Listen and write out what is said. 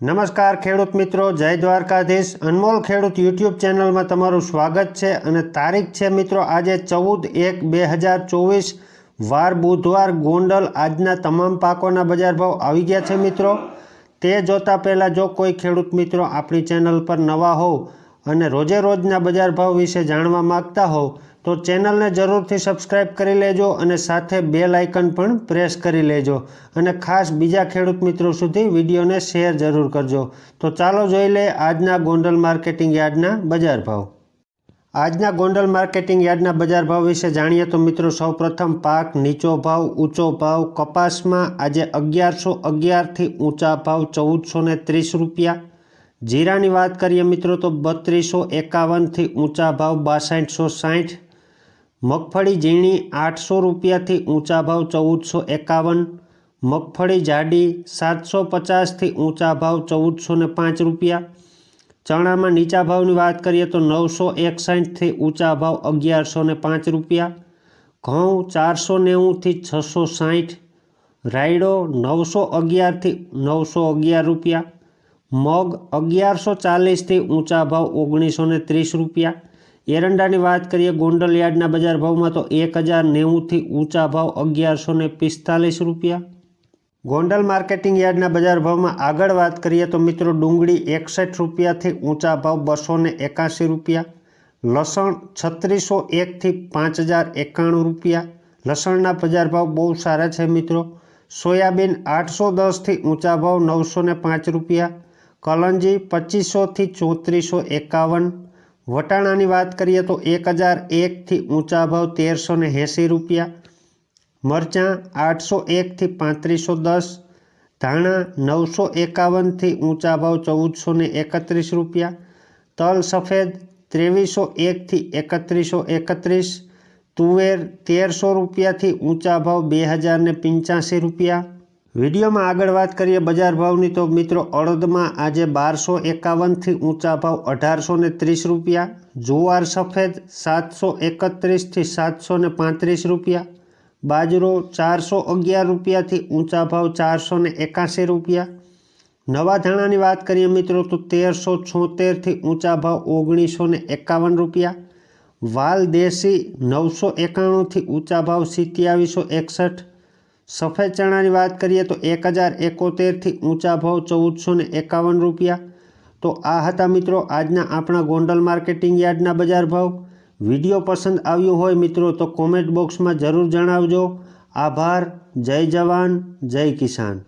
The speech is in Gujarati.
નમસ્કાર ખેડૂત મિત્રો, જય દ્વારકાધીશ. અનમોલ ખેડૂત યુટ્યુબ ચેનલમાં તમારું સ્વાગત છે અને તારીખ છે મિત્રો, આજે ચૌદ એક બે હજાર ચોવીસ. વાર બુધવાર ગોંડલ આજના તમામ પાકોના બજાર ભાવ આવી ગયા છે મિત્રો. તે જોતાં પહેલાં જો કોઈ ખેડૂત મિત્રો આપણી ચેનલ પર નવા હોવ અને રોજે રોજના બજાર ભાવ વિશે જાણવા માગતા હોવ તો ચેનલને જરૂરથી સબસ્ક્રાઇબ કરી લેજો અને સાથે બેલ આઇકન પણ પ્રેસ કરી લેજો. અને ખાસ બીજા ખેડૂત મિત્રો સુધી વિડીયોને શેર જરૂર કરજો. તો ચાલો જોઈ લે આજના ગોંડલ માર્કેટિંગ યાર્ડના બજાર ભાવ. આજના ગોંડલ માર્કેટિંગ યાર્ડના બજાર ભાવ વિશે જાણીએ તો મિત્રો સૌપ્રથમ પાક નીચો ભાવ, ઊંચો ભાવ, કપાસમાં આજે અગિયારસો અગિયારથી ઊંચા ભાવ ચૌદસો ત્રીસ રૂપિયા જીરાની વાત કરીએ મિત્રો તો બત્રીસો એકાવનથી ઊંચા ભાવ બાસઠસો સાઠ, મગફળી ઝીણી આઠસો રૂપિયાથી ઊંચા ભાવ ચૌદસો એકાવન, મગફળી જાડી સાતસો પચાસથી ઊંચા ભાવ ચૌદસો ને પાંચ રૂપિયા. ચણામાં નીચા ભાવની વાત કરીએ તો નવસો એકસાઠથી ઊંચા ભાવ અગિયારસો ને પાંચ રૂપિયા. ઘઉં ચારસો નેવુંથી છસો સાઠ, રાયડો નવસો અગિયારથી નવસો અગિયાર રૂપિયા. મગ અગિયારસો ચાલીસથી ઊંચા ભાવ ઓગણીસો ને ત્રીસ રૂપિયા. એરંડાની વાત કરીએ ગોંડલ યાર્ડના બજાર ભાવમાં તો એક હજાર નેવુંથી ઊંચા ભાવ અગિયારસો ને પિસ્તાલીસ રૂપિયા. ગોંડલ માર્કેટિંગ યાર્ડના બજાર ભાવમાં આગળ વાત કરીએ તો મિત્રો ડુંગળી એકસઠ રૂપિયાથી ઊંચા ભાવ બસો ને એકાસી રૂપિયા. લસણ છત્રીસો એકથી પાંચ હજાર એકાણું રૂપિયા. લસણના બજાર ભાવ બહુ સારા છે મિત્રો. સોયાબીન આઠસો દસથી ઊંચા ભાવ નવસો ને પાંચ રૂપિયા. કલંજી પચીસોથી ચોત્રીસો એકાવન. વટાણાની વાત કરીએ તો એક હજાર એકથી ઊંચા ભાવ તેરસો ને એંસી રૂપિયા. મરચાં આઠસો એકથી પાંત્રીસો દસ. ધાણા નવસો એકાવનથી ઊંચા ભાવ ચૌદસો ને એકત્રીસ રૂપિયા. તલ સફેદ ત્રેવીસો એકથી એકત્રીસો એકત્રીસ. તુવેર તેરસો રૂપિયાથી ઊંચા ભાવ બે હજાર પંચ્યાસી રૂપિયા. વિડીયોમાં આગળ વાત કરીએ બજાર ભાવની, તો મિત્રો અડદમાં આજે બારસો એકાવનથી ઊંચા ભાવ અઢારસો ને ત્રીસ રૂપિયા, જુવાર સફેદ સાતસો એકત્રીસથી સાતસો ને પાંત્રીસ રૂપિયા, બાજરો ચારસો અગિયાર રૂપિયાથી ઊંચા ભાવ ચારસો ને એકાસી રૂપિયા. નવા ધાણાની વાત કરીએ મિત્રો, તો તેરસો છોતેરથી ઊંચા ભાવ ઓગણીસો ને એકાવન રૂપિયા. વાલ દેશી નવસો એકાણુંથી ઊંચા ભાવ સિત્યાવીસો એકસઠ. સફેદ ચણાની વાત કરીએ તો એક હજાર એકોતેરથી ઊંચા ભાવ ચૌદસો ને એકાવન રૂપિયા. તો આ હતા મિત્રો આજના આપણા ગોંડલ માર્કેટિંગ યાર્ડના બજાર ભાવ. વીડિયો પસંદ આવ્યો હોય મિત્રો તો કોમેન્ટ બોક્સમાં જરૂર જણાવજો. આભાર, જય જવાન, જય કિસાન.